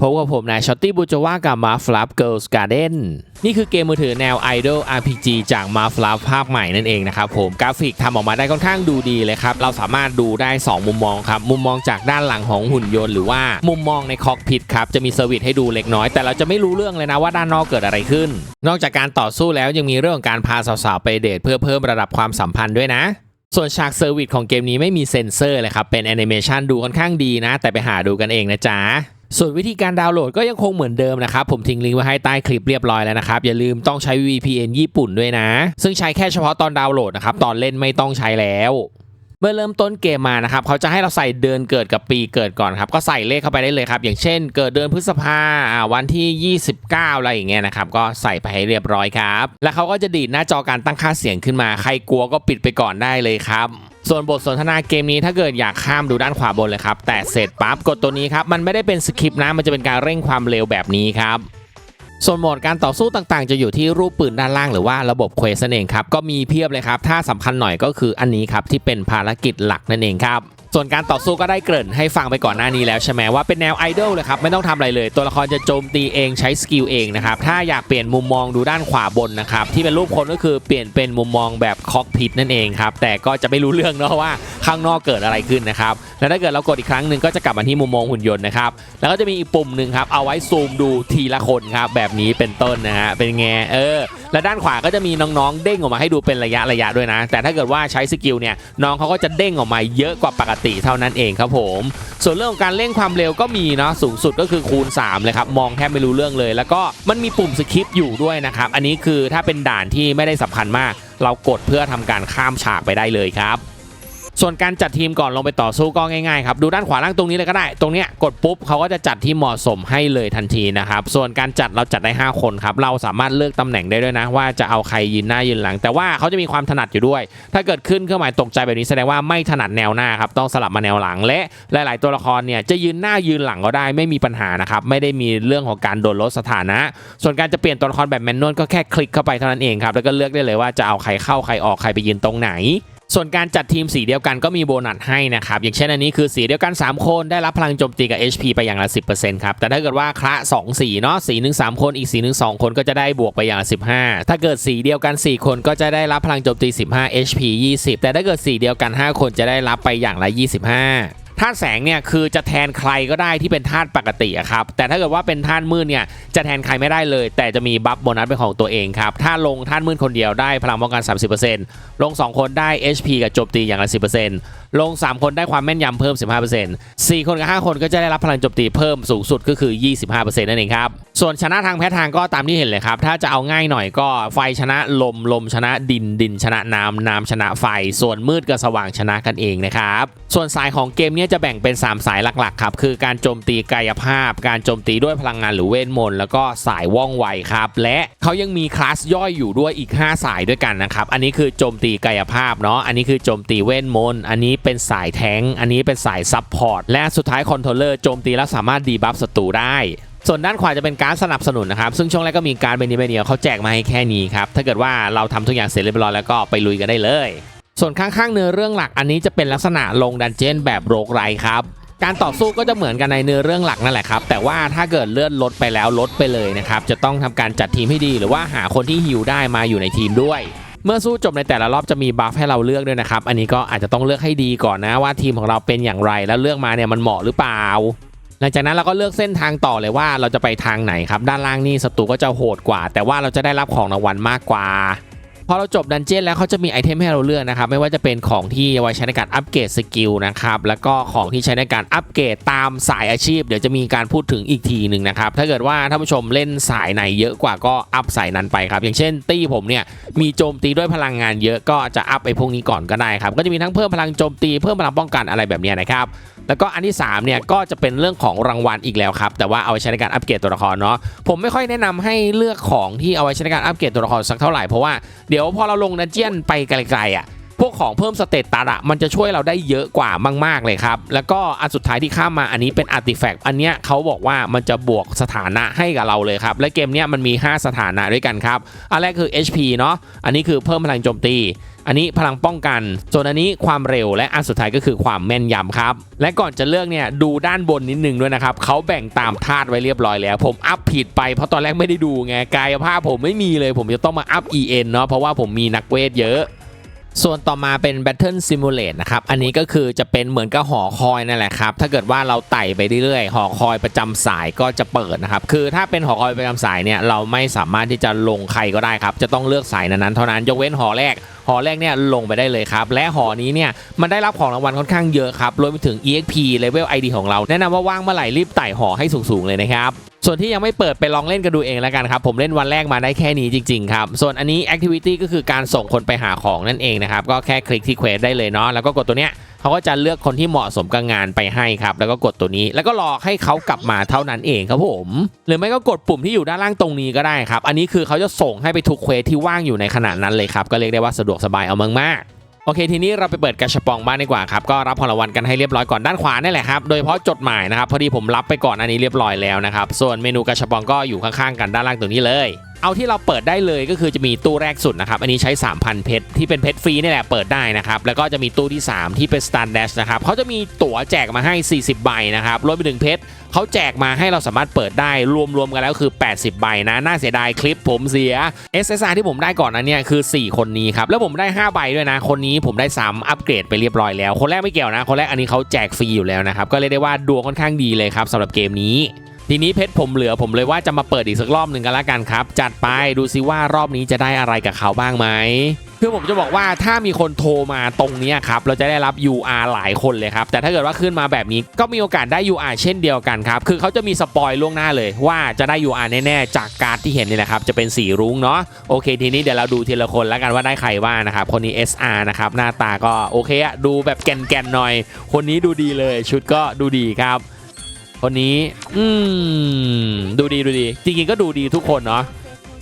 พบกับผมนายช็อตตี้บูจว่ากับมาฟลับเกิลส์การ์เด้นนี่คือเกมมือถือแนว Idol RPG จากมาฟลับภาคใหม่นั่นเองนะครับผมกราฟิกทำออกมาได้ค่อนข้างดูดีเลยครับ เราสามารถดูได้ 2 มุมมองครับ มุมมองจากด้านหลังของหุ่นยนต์หรือว่ามุมมองในคอกพิทครับ จะมีเซอร์วิสให้ดูเล็กน้อย แต่เราจะไม่รู้เรื่องเลยนะว่าด้านนอกเกิดอะไรขึ้น นอกจากการต่อสู้แล้วยังมีเรื่องของการพาสาวๆไปเดทเพื่อเพิ่มระดับความสัมพันธ์ด้วยนะส่วนฉากเซอร์วิสของเกมนี้ไม่มีเซ็นเซอร์เลยครับ เป็นแอนิเมชันดูค่อนข้างดีนะ แต่ไปหาดูกันเองนะจ๊ะ ส่วนวิธีการดาวน์โหลดก็ยังคงเหมือนเดิมนะครับ ผมทิ้งลิงก์ไว้ให้ใต้คลิปเรียบร้อยแล้วนะครับ อย่าลืมต้องใช้ VPN ญี่ปุ่นด้วยนะ ซึ่งใช้แค่เฉพาะตอนดาวน์โหลดนะครับ ตอนเล่นไม่ต้องใช้แล้ว เมื่อเริ่มต้นเกมมานะครับเขาจะให้เราใส่เดือนเกิดกับปีเกิดก่อนครับก็ใส่เลขเข้าไปได้เลยครับอย่างเช่น เกิดเดือนพฤษภาอ่าวันที่ 29 อะไรอย่างเงี้ยนะครับก็ใส่ไปให้เรียบร้อยครับ แล้วเขาก็จะดีดหน้าจอการตั้งค่าเสียงขึ้นมา ใครกลัวก็ปิดไปก่อนได้เลยครับส่วนบทสนทนาเกมนี้ถ้าเกิดอยากข้ามดูด้านขวาบนเลยครับ แต่เสร็จปั๊บกดตัวนี้ครับ มันไม่ได้เป็นสคริปต์นะ มันจะเป็นการเร่งความเร็วแบบนี้ครับ ส่วนโหมดการต่อสู้ต่างๆ จะอยู่ที่รูปปืนด้านล่างหรือว่าระบบเควสนั่นเองครับ ก็มีเพียบเลยครับ ถ้าสำคัญหน่อยก็คืออันนี้ครับที่เป็นภารกิจหลักนั่นเองครับ ส่วนการต่อสู้ก็ได้เกริ่นให้ฟังไปก่อนหน้านี้แล้วใช่ไหมว่าเป็นแนวไอดอลเลยครับไม่ต้องทำอะไรเลย ตัวละครจะโจมตีเองใช้สกิลเองนะครับถ้าอยากเปลี่ยนมุมมองดูด้านขวาบนนะครับที่เป็นรูปคนก็คือเปลี่ยนเป็นมุมมองแบบคอกพิทนั่นเองครับแต่ก็จะไม่รู้เรื่องเนาะว่าข้างนอกเกิดอะไรขึ้นนะครับแล้วถ้าเกิดเรากดอีกครั้งหนึ่งก็จะกลับมาที่มุมมองหุ่นยนต์นะครับแล้วก็จะมีอีกปุ่มหนึ่งครับเอาไว้ซูมดูทีละคนครับแบบนี้เป็นต้นนะฮะเป็นไงเออและด้านขวาก็จะมีน้องๆ เด้งออกมาให้ดูเป็นระยะระยะด้วยนะ แต่ถ้าเกิดว่าใช้สกิลเนี่ยน้องเขาก็จะเด้งออกมาเยอะกว่าปกติเท่านั้นเองครับผม ส่วนเรื่องของการเร่งความเร็วก็มีเนาะสูงสุดก็คือคูณ 3 เลยครับ มองแทบไม่รู้เรื่องเลย แล้วก็มันมีปุ่มสคิปอยู่ด้วยนะครับ อันนี้คือถ้าเป็นด่านที่ไม่ได้สำคัญมาก เรากดเพื่อทำการข้ามฉากไปได้เลยครับ ส่วนการจัดทีมก่อนลงไปต่อสู้ก็ง่ายๆครับดูด้านขวาล่างตรงนี้เลยก็ได้ ตรงเนี้ยกดปุ๊บเขาก็จะจัดที่เหมาะสมให้เลยทันทีนะครับส่วนการจัดเราจัดได้ 5 คนครับเราสามารถเลือกตำแหน่งได้ด้วยนะ ว่าจะเอาใครยืนหน้ายืนหลัง แต่ว่าเขาจะมีความถนัดอยู่ด้วย ถ้าเกิดขึ้นเครื่องหมายตกใจแบบนี้แสดงว่าไม่ถนัดแนวหน้าครับต้องสลับมาแนวหลังและหลาย ๆ ตัวละครเนี่ยจะยืนหน้ายืนหลังก็ได้ไม่มีปัญหานะครับไม่ได้มีเรื่องของการโดนลดสถานะ ส่วนการจะเปลี่ยนตัวละครแบบแมนนวลก็แค่คลิกเข้าไปเท่านั้นเองครับแล้วก็เลือกได้เลยว่าจะเอาใครเข้าใครออกใครไปยืนตรงไหน ส่วนการจัดทีมสีเดียวกันก็มีโบนัสให้นะครับ อย่างเช่นอันนี้คือสีเดียวกัน 3 คนได้รับพลังโจมตีกับ HP ไปอย่างละ 10%ครับ แต่ถ้าเกิดว่าคละ2สีเนาะสีหนึ่ง3คนอีกสีหนึ่ง2คนก็จะได้บวกไปอย่างละ 15 ถ้าเกิดสีเดียวกัน 4 คนก็จะได้รับพลังโจมตี 15 HP 20 แต่ถ้าเกิดสีเดียวกัน 5 คนจะได้รับไปอย่างละ 25 ธาตุแสงเนี่ยคือจะแทนใครก็ได้ที่เป็นธาตุปกติครับแต่ถ้าเกิดว่าเป็นธาตุมืดเนี่ยจะแทนใครไม่ได้เลย แต่จะมีบัฟโบนัสเป็นของตัวเองครับถ้าลงธาตุมืดคนเดียวได้พลังป้องกัน 30%ลง 2 คนได้ HP กับโจมตีอย่างละ 10%ลง 3 คนได้ความแม่นยำเพิ่ม 15% 4 คนกับ 5 คนก็จะได้รับพลังโจมตีเพิ่มสูงสุดก็คือ 25%นั่นเองครับส่วนชนะทางแพ้ทางก็ตามที่เห็นเลยครับถ้าจะเอาง่ายหน่อยก็ไฟชนะลมลมชนะดินดินชนะน้ำน้ำชนะไฟ ส่วนมืดกับสว่างชนะกันเองนะครับส่วนสายของเกมเนี้จะแบ่งเป็น 3 สายหลักๆครับคือการโจมตีกายภาพ การโจมตีด้วยพลังงานหรือเวทมนต์แล้วก็สายว่องไวครับและเขายังมีคลาสย่อยอยู่ด้วยอีก 5 สายด้วยกันนะครับอันนี้คือโจมตีกายภาพเนาะอันนี้คือโจมตีเวทมนต์อันนี้เป็นสายแทงอันนี้เป็นสายซับพอร์ตและสุดท้ายคอนโทรลเลอร์โจมตีแล้วสามารถดีบัฟศัตรูได้ส่วนด้านขวาจะเป็นการสนับสนุนนะครับ ซึ่งช่วงแรกก็มีการเบนนี้เบนเนียเขาแจกมาให้แค่นี้ครับ ถ้าเกิดว่าเราทำทุกอย่างเสร็จเรียบร้อยแล้วก็ไปลุยกันได้เลย ส่วนข้างๆเนื้อเรื่องหลักอันนี้จะเป็นลักษณะลงดันเจียนแบบโรกไรครับการต่อสู้ก็จะเหมือนกันในเนื้อเรื่องหลักนั่นแหละครับ แต่ว่าถ้าเกิดเลือนลดไปแล้วลดไปเลยนะครับ จะต้องทำการจัดทีมให้ดี หรือว่าหาคนที่ฮิวได้มาอยู่ในทีมด้วย เมื่อสู้จบในแต่ละรอบจะมีบัฟให้เราเลือกด้วยนะครับ อันนี้ก็อาจจะต้องเลือกให้ดีก่อนนะว่าทีมของเราเป็นอย่างไรแล้วเลือกมาเนี่ยมันเหมาะหรือเปล่า หลังจากนั้นเราก็เลือกเส้นทางต่อเลยว่าเราจะไปทางไหนครับ ด้านล่างนี่ศัตรูก็จะโหดกว่า แต่ว่าเราจะได้รับของรางวัลมากกว่า พอเราจบดันเจี้ยนแล้วเขาจะมีไอเทมให้เราเลือกนะครับ ไม่ว่าจะเป็นของที่ไว้ใช้ในการอัปเกรดสกิลนะครับแล้วก็ของที่ใช้ในการอัปเกรดตามสายอาชีพ เดี๋ยวจะมีการพูดถึงอีกทีหนึ่งนะครับถ้าเกิดว่าท่านผู้ชมเล่นสายไหนเยอะกว่าก็อัพสายนั้นไปครับ อย่างเช่นตี้ผมเนี่ยมีโจมตีด้วยพลังงานเยอะก็จะอัพไอพวกนี้ก่อนก็ได้ครับก็จะมีทั้งเพิ่มพลังโจมตีเพิ่มพลังป้องกันอะไรแบบนี้นะครับ แล้วก็อันที่3เนี่ยก็จะเป็นเรื่องของรางวัลอีกแล้วครับแต่ว่าเอาไว้ใช้ในการอัปเกรดตัวละครเนาะผมไม่ค่อยแนะนำให้เลือกของที่เอาไว้ใช้ในการอัปเกรดตัวละครสักเท่าไหร่เพราะว่าเดี๋ยวพอเราลงดันเจียนไปไกลๆอะ พวกของเพิ่มสเตตัสอะมันจะช่วยเราได้เยอะกว่ามาก ๆ เลยครับ แล้วก็อันสุดท้ายที่ข้ามมาอันนี้เป็นอาร์ติแฟกต์อันเนี้ยเขาบอกว่ามันจะบวกสถานะให้กับเราเลยครับ และเกมเนี้ยมันมี 5 สถานะด้วยกันครับ อันแรกคือ HP เนาะอันนี้คือเพิ่มพลังโจมตีอันนี้พลังป้องกันส่วนอันนี้ความเร็วและอันสุดท้ายก็คือความแม่นยำครับ และก่อนจะเลือกเนี่ยดูด้านบนนิดนึงด้วยนะครับเขาแบ่งตามธาตุไว้เรียบร้อยแล้ว ผมอัพผิดไปเพราะตอนแรกไม่ได้ดูไงกายภาพผมไม่มีเลย ผมจะต้องมาอัพ EN เนาะเพราะว่าผมมีนักเวทเยอะ ส่วนต่อมาเป็น Battle Simulate นะครับ อันนี้ก็คือจะเป็นเหมือนกับหอคอยนั่นแหละครับ ถ้าเกิดว่าเราไต่ไปเรื่อยๆ หอคอยประจำสายก็จะเปิดนะครับ คือถ้าเป็นหอคอยประจำสายเนี่ย เราไม่สามารถที่จะลงใครก็ได้ครับ จะต้องเลือกสายนั้นๆเท่านั้น ยกเว้นหอแรก หอแรกเนี่ยลงไปได้เลยครับ และหอนี้เนี่ยมันได้รับของรางวัลค่อนข้างเยอะครับ รวมไปถึง EXP Level ID ของเรา แนะนำว่าว่างเมื่อไหร่รีบไต่หอให้สูงๆเลยนะครับ ส่วนที่ยังไม่เปิดไปลองเล่นกันดูเองแล้วกันครับ ผมเล่นวันแรกมาได้แค่นี้จริงๆครับ ส่วนอันนี้ Activity ก็คือการส่งคนไปหาของนั่นเองนะครับ ก็แค่คลิกที่เควสได้เลยเนาะแล้วก็กดตัวเนี้ยเขาก็จะเลือกคนที่เหมาะสมกับงานไปให้ครับ แล้วก็กดตัวนี้ แล้วก็รอให้เขากลับมาเท่านั้นเองครับผม หรือไม่ก็กดปุ่มที่อยู่ด้านล่างตรงนี้ก็ได้ครับ อันนี้คือเขาจะส่งให้ไปทุกเควสที่ว่างอยู่ในขณะนั้นเลยครับ ก็เรียกได้ว่าสะดวกสบายเอามากๆ โอเคทีนี้เราไปเปิดกระชบปองบ้านดีกว่าครับก็รับของรางวัลกันให้เรียบร้อยก่อนด้านขวานี่แหละครับโดยเฉพาะจดหมายนะครับพอดีผมรับไปก่อนอันนี้เรียบร้อยแล้วนะครับส่วนเมนูกระชบปองก็อยู่ข้างๆกันด้านล่างตรงนี้เลย เอาที่เราเปิดได้เลยก็คือจะมีตู้แรกสุดนะครับ อันนี้ใช้ 3,000 เพชรที่เป็นเพชรฟรีนี่แหละเปิดได้นะครับ แล้วก็จะมีตู้ที่ 3 ที่เป็น Star Dash นะครับเขาจะมีตั๋วแจกมาให้ 40 ใบนะครับรวมไปถึงเพชรเขาแจกมาให้เราสามารถเปิดได้รวมๆกันแล้วคือ 80 ใบนะ น่าเสียดายคลิปผมเสีย SSR ที่ผมได้ก่อนนั้นเนี่ยคือ 4 คนนี้ครับ แล้วผมได้ 5 ใบด้วยนะ คนนี้ผมได้ซ้ำอัปเกรดไปเรียบร้อยแล้ว คนแรกไม่เกี่ยวนะ คนแรกอันนี้เขาแจกฟรีอยู่แล้วนะครับก็เรียกได้ว่าดวงค่อนข้างดีเลยครับสำหรับเกมนี้ ทีนี้เพชรผมเหลือผมเลยว่าจะมาเปิดอีกสักรอบหนึ่งกันละกันครับ จัดไปดูซิว่ารอบนี้จะได้อะไรกับเขาบ้างไหมคือผมจะบอกว่าถ้ามีคนโทรมาตรงนี้ครับเราจะได้รับ UR หลายคนเลยครับ แต่ถ้าเกิดว่าขึ้นมาแบบนี้ก็มีโอกาสได้ UR เช่นเดียวกันครับ คือเขาจะมีสปอยล่วงหน้าเลยว่าจะได้ UR แน่ ๆ จากการ์ดที่เห็นนี่แหละครับ จะเป็นสีรุ้งเนาะโอเค ทีนี้เดี๋ยวเราดูทีละคนแล้วกันว่าได้ใครบ้างนะครับ คนนี้ SR นะครับหน้าตาก็โอเคอะดูแบบแกนๆหน่อย คนนี้ดูดีเลยชุดก็ดูดีครับ คนนี้ อืม ดูดีดูดี จริงๆก็ดูดีทุกคนเนาะ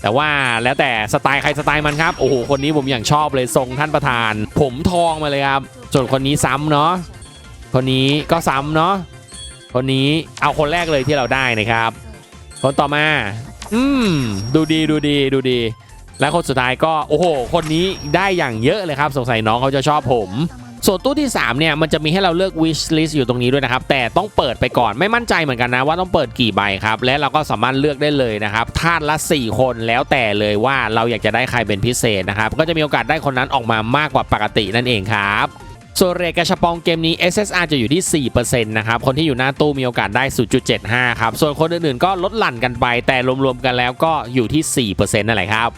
แต่ว่าแล้วแต่สไตล์ใครสไตล์มันครับ โอ้โห คนนี้ผมอย่างชอบเลยทรงท่านประธาน ผมทองมาเลยครับ ส่วนคนนี้ซ้ำเนาะคนนี้ก็ซ้ำเนาะคนนี้เอาคนแรกเลยที่เราได้นะครับ คนต่อมา อืม ดูดีดูดีดูดี และคนสุดท้ายก็โอ้โห คนนี้ได้อย่างเยอะเลยครับ สงสัยน้องเขาจะชอบผม ส่วนตู้ที่ 3 เนี่ย มันจะมีให้เราเลือก wish list อยู่ตรงนี้ด้วยนะครับ แต่ต้องเปิดไปก่อนไม่มั่นใจเหมือนกันนะว่าต้องเปิดกี่ใบครับ และเราก็สามารถเลือกได้เลยนะครับธาตุละ 4 คนแล้วแต่เลยว่าเราอยากจะได้ใครเป็นพิเศษนะครับ ก็จะมีโอกาสได้คนนั้นออกมามากกว่าปกตินั่นเองครับส่วนเรทกระชปองเกมนี้ SSR จะอยู่ที่ 4%นะครับ คนที่อยู่หน้าตู้มีโอกาสได้ 0.75 ครับ ส่วนคนอื่นๆ ก็ลดหลั่นกันไป แต่รวมๆ กันแล้วก็อยู่ที่ 4%นั่นแหละครับ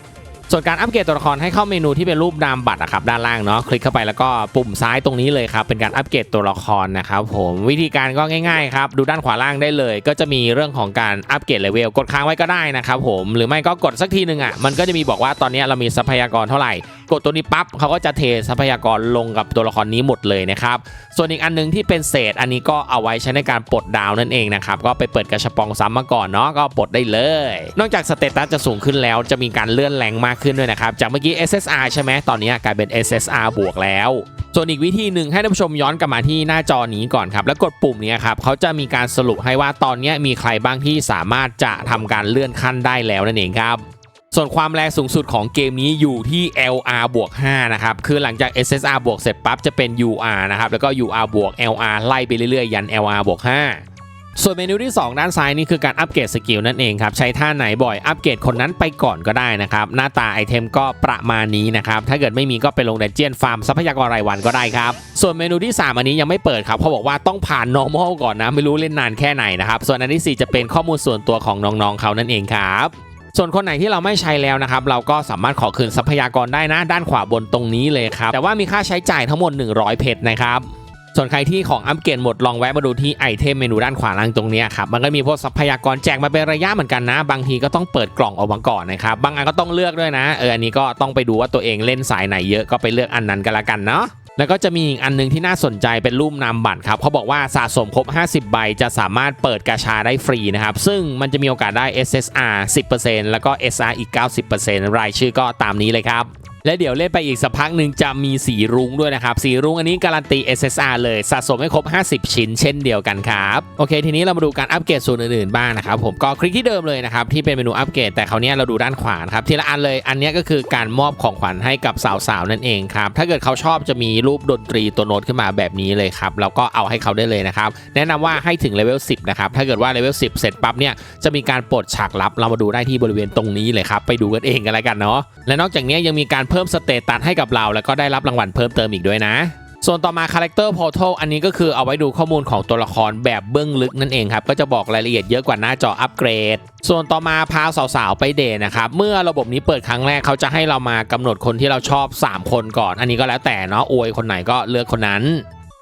ส่วนการอัปเกรดตัวละครให้เข้าเมนูที่เป็นรูปนามบัตรอะครับด้านล่างเนาะคลิกเข้าไปแล้วก็ปุ่มซ้ายตรงนี้เลยครับเป็นการอัปเกรดตัวละครนะครับผมวิธีการก็ง่ายๆครับดูด้านขวาล่างได้เลย ก็จะมีเรื่องของการอัปเกรดเลเวลกดค้างไว้ก็ได้นะครับผมหรือไม่ก็กดสักทีหนึ่งอะมันก็จะมีบอกว่าตอนนี้เรามีทรัพยากรเท่าไหร่ กดตัวนี้ปั๊บเขาก็จะเททรัพยากรลงกับตัวละครนี้หมดเลยนะครับส่วนอีกอันหนึงที่เป็นเศษอันนี้ก็เอาไว้ใช้ในการปลดดาวนั่นเองนะครับก็ไปเปิดกระชับปองซ้ำมาก่อนเนาะก็ปลดได้เลย นอกจากสเตตัสจะสูงขึ้นแล้วจะมีการเลื่อนแรงมากขึ้นด้วยนะครับ จากเมื่อกี้ SSR ใช่ไหมตอนนี้กลายเป็น SSR บวกแล้ว ส่วนอีกวิธีหนึ่งให้ท่านผู้ชมย้อนกลับมาที่หน้าจอนี้ก่อนครับ แล้วกดปุ่มนี้ครับเขาจะมีการสรุปให้ว่าตอนนี้มีใครบ้างที่สามารถจะทำการเลื่อนขั้นได้แล้วนั่นเองครับส่วนความแรงสูงสุดของเกมนี้อยู่ที่ LR บวก5นะครับ คือหลังจาก SSR บวกเสร็จปั๊บจะเป็น UR นะครับ แล้วก็ UR บวก LR ไล่ไปเรื่อยๆ ยัน LR บวก5 ส่วนเมนูที่ 2 ด้านซ้ายนี่คือการอัปเกรดสกิลนั่นเองครับ ใช้ท่าไหนบ่อยอัปเกรดคนนั้นไปก่อนก็ได้นะครับ หน้าตาไอเทมก็ประมาณนี้นะครับ ถ้าเกิดไม่มีก็ไปลงดันเจียนฟาร์มทรัพยากรรายวันก็ได้ครับ ส่วนเมนูที่ 3 อันนี้ยังไม่เปิดครับเขาบอกว่าต้องผ่าน normal ก่อนนะ ไม่รู้เล่นนานแค่ไหนนะครับ ส่วนอันที่ 4 จะเป็นข้อมูลส่วนตัวของน้องๆเขานั่นเองครับส่วนคนไหนที่เราไม่ใช้แล้วนะครับ เราก็สามารถขอคืนทรัพยากรได้นะ ด้านขวาบนตรงนี้เลยครับ แต่ว่ามีค่าใช้จ่ายทั้งหมด 100 เพชรนะครับ ส่วนใครที่ของอัปเกรดหมดลองแวะมาดูที่ไอเทมเมนูด้านขวาล่างตรงนี้ครับมันก็มีพวกทรัพยากรแจกมาเป็นระยะเหมือนกันนะ บางทีก็ต้องเปิดกล่องออกมาก่อนนะครับบางอันก็ต้องเลือกด้วยนะเอออันนี้ก็ต้องไปดูว่าตัวเองเล่นสายไหนเยอะก็ไปเลือกอันนั้นกันละกันเนาะแล้วก็จะมีอีกอันหนึงที่น่าสนใจเป็นรูปนามบัตรครับเขาบอกว่าสะสมครบ 50 ใบจะสามารถเปิดกาชาได้ฟรีนะครับ ซึ่งมันจะมีโอกาสได้ SSR 10%แล้วก็ SR อีก 90%รายชื่อก็ตามนี้เลยครับและเดี๋ยวเล่นไปอีกสักพักหนึ่งจะมีสีรุ้งด้วยนะครับ สีรุ้งอันนี้การันตี SSR เลยสะสมให้ครบ 50 ชิ้นเช่นเดียวกันครับ โอเค ทีนี้เรามาดูการอัปเกรดส่วนอื่นๆบ้างนะครับผมก็คลิกที่เดิมเลยนะครับที่เป็นเมนูอัปเกรดแต่คราวนี้เราดูด้านขวานะครับทีละอันเลยอันนี้ก็คือการมอบของขวัญให้กับสาวๆนั่นเองครับถ้าเกิดเขาชอบจะมีรูปดนตรีตัวโน้ตขึ้นมาแบบนี้เลยครับแล้วก็เอาให้เขาได้เลยนะครับแนะนำว่าให้ถึงเลเวล10นะครับถ้าเกิดว่าเลเวล10 เสร็จปั๊บเนี่ยจะมีการปลดฉากลับเรามาดูได้ที่บริเวณตรงนี้เลยครับไปดูกันเองกันแล้วกันเนาะและนอกจากนี้ยังมีการเพิ่มสเตตัสให้กับเรา แล้วก็ได้รับรางวัลเพิ่มเติมอีกด้วยนะ ส่วนต่อมา Character Portal อันนี้ก็คือเอาไว้ดูข้อมูลของตัวละครแบบเบื้องลึกนั่นเองครับ ก็จะบอกรายละเอียดเยอะกว่าหน้าจออัปเกรด ส่วนต่อมาพาสาวๆไปเดทนะครับ เมื่อระบบนี้เปิดครั้งแรกเขาจะให้เรามากำหนดคนที่เราชอบ 3 คนก่อน อันนี้ก็แล้วแต่เนาะอวยคนไหนก็เลือกคนนั้น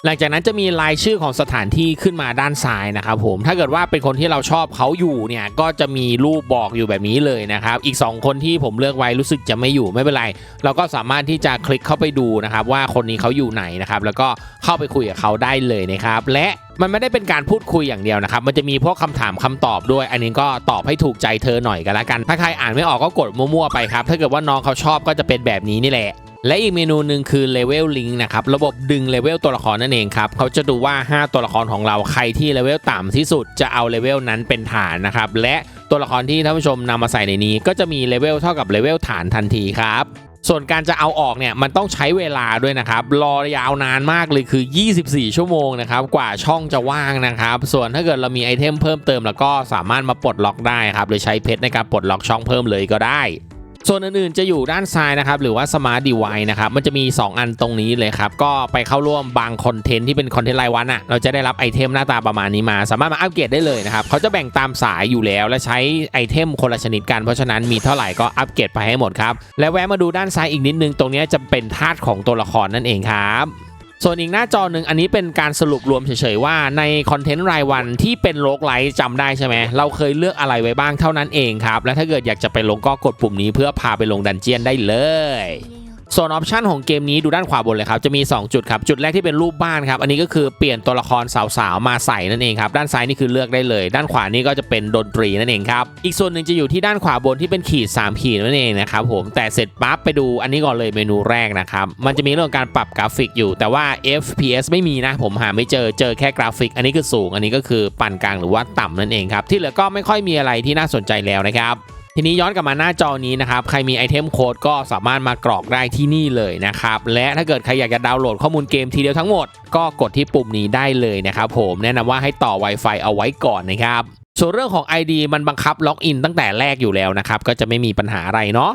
หลังจากนั้นจะมีรายชื่อของสถานที่ขึ้นมาด้านซ้ายนะครับผมถ้าเกิดว่าเป็นคนที่เราชอบเขาอยู่เนี่ยก็จะมีรูปบอกอยู่แบบนี้เลยนะครับอีก 2 คนที่ผมเลือกไว้รู้สึกจะไม่อยู่ไม่เป็นไร เราก็สามารถที่จะคลิกเข้าไปดูนะครับว่าคนนี้เขาอยู่ไหนนะครับแล้วก็เข้าไปคุยกับเขาได้เลยนะครับและมันไม่ได้เป็นการพูดคุยอย่างเดียวนะครับ มันจะมีพวกคำถามคำตอบด้วย อันนี้ก็ตอบให้ถูกใจเธอหน่อยกันละกัน ถ้าใครอ่านไม่ออกก็กดมั่วๆไปครับ ถ้าเกิดว่าน้องเขาชอบก็จะเป็นแบบนี้นี่แหละ และอีกเมนูหนึ่งคือ Level Link นะครับระบบดึงเลเวลตัวละครนั่นเองครับเขาจะดูว่า 5 ตัวละครของเราใครที่เลเวลต่ำที่สุดจะเอาเลเวลนั้นเป็นฐานนะครับและตัวละครที่ท่านผู้ชมนำมาใส่ในนี้ ก็จะมีเลเวลเท่ากับเลเวลฐานทันทีครับส่วนการจะเอาออกเนี่ยมันต้องใช้เวลาด้วยนะครับ รอยาวนานมากเลยคือ 24 ชั่วโมงนะครับกว่าช่องจะว่างนะครับ ส่วนถ้าเกิดเรามีไอเทมเพิ่มเติม แล้วก็สามารถมาปลดล็อกได้ครับหรือใช้เพชรในการปลดล็อกช่องเพิ่มเลยก็ได้ ส่วนอื่นๆจะอยู่ด้านซ้ายนะครับหรือว่า Smart Device นะครับมันจะมี 2 อันตรงนี้เลยครับ ก็ไปเข้าร่วมบางคอนเทนต์ที่เป็นคอนเทนต์รายวันอะ่ะเราจะได้รับไอเทมหน้าตาประมาณนี้มา สามารถมาอัปเกรดได้เลยนะครับเขาจะแบ่งตามสายอยู่แล้ว และใช้ไอเทมคนละชนิดกัน เพราะฉะนั้นมีเท่าไหร่ก็อัปเกรดไปให้หมดครับและแวะมาดูด้านซ้ายอีกนิดนึงตรงนี้จะเป็นธาตุของตัวละครนั่นเองครับ ส่วนอีกหน้าจอหนึ่งอันนี้เป็นการสรุปรวมเฉยๆว่าในคอนเทนต์รายวันที่เป็นโลกไลท์จำได้ใช่ไหมเราเคยเลือกอะไรไว้บ้างเท่านั้นเองครับ และถ้าเกิดอยากจะไปลงก็กดปุ่มนี้เพื่อพาไปลงดันเจียนได้เลย ส่วนออปชันของเกมนี้ดูด้านขวาบนเลยครับ จะมี 2 จุดครับ จุดแรกที่เป็นรูปบ้านครับ อันนี้ก็คือเปลี่ยนตัวละครสาวๆ มาใส่นั่นเองครับ ด้านซ้ายนี่คือเลือกได้เลย ด้านขวานี่ก็จะเป็นดนตรีนั่นเองครับ อีกส่วนหนึ่งจะอยู่ที่ด้านขวาบนที่เป็นขีด 3 ขีดนั่นเองนะครับผม แต่เสร็จปั๊บไปดูอันนี้ก่อนเลยเมนูแรกนะครับ มันจะมีเรื่องการปรับกราฟิกอยู่ แต่ว่า FPS ไม่มีนะ ผมหาไม่เจอ เจอแค่กราฟิก อันนี้คือสูง อันนี้ก็คือปานกลางหรือว่าต่ำนั่นเองครับ ที่เหลือก็ไม่ค่อยมีอะไรที่น่าสนใจแล้วนะครับ ทีนี้ย้อนกลับมาหน้าจอนี้นะครับ ใครมีไอเทมโค้ดก็สามารถมากรอกได้ที่นี่เลยนะครับ และถ้าเกิดใครอยากจะดาวน์โหลดข้อมูลเกมทีเดียวทั้งหมด ก็กดที่ปุ่มนี้ได้เลยนะครับผมแนะนำว่าให้ต่อ Wi-Fi เอาไว้ก่อนนะครับส่วนเรื่องของ ID มันบังคับล็อกอินตั้งแต่แรกอยู่แล้วนะครับก็จะไม่มีปัญหาอะไรเนาะ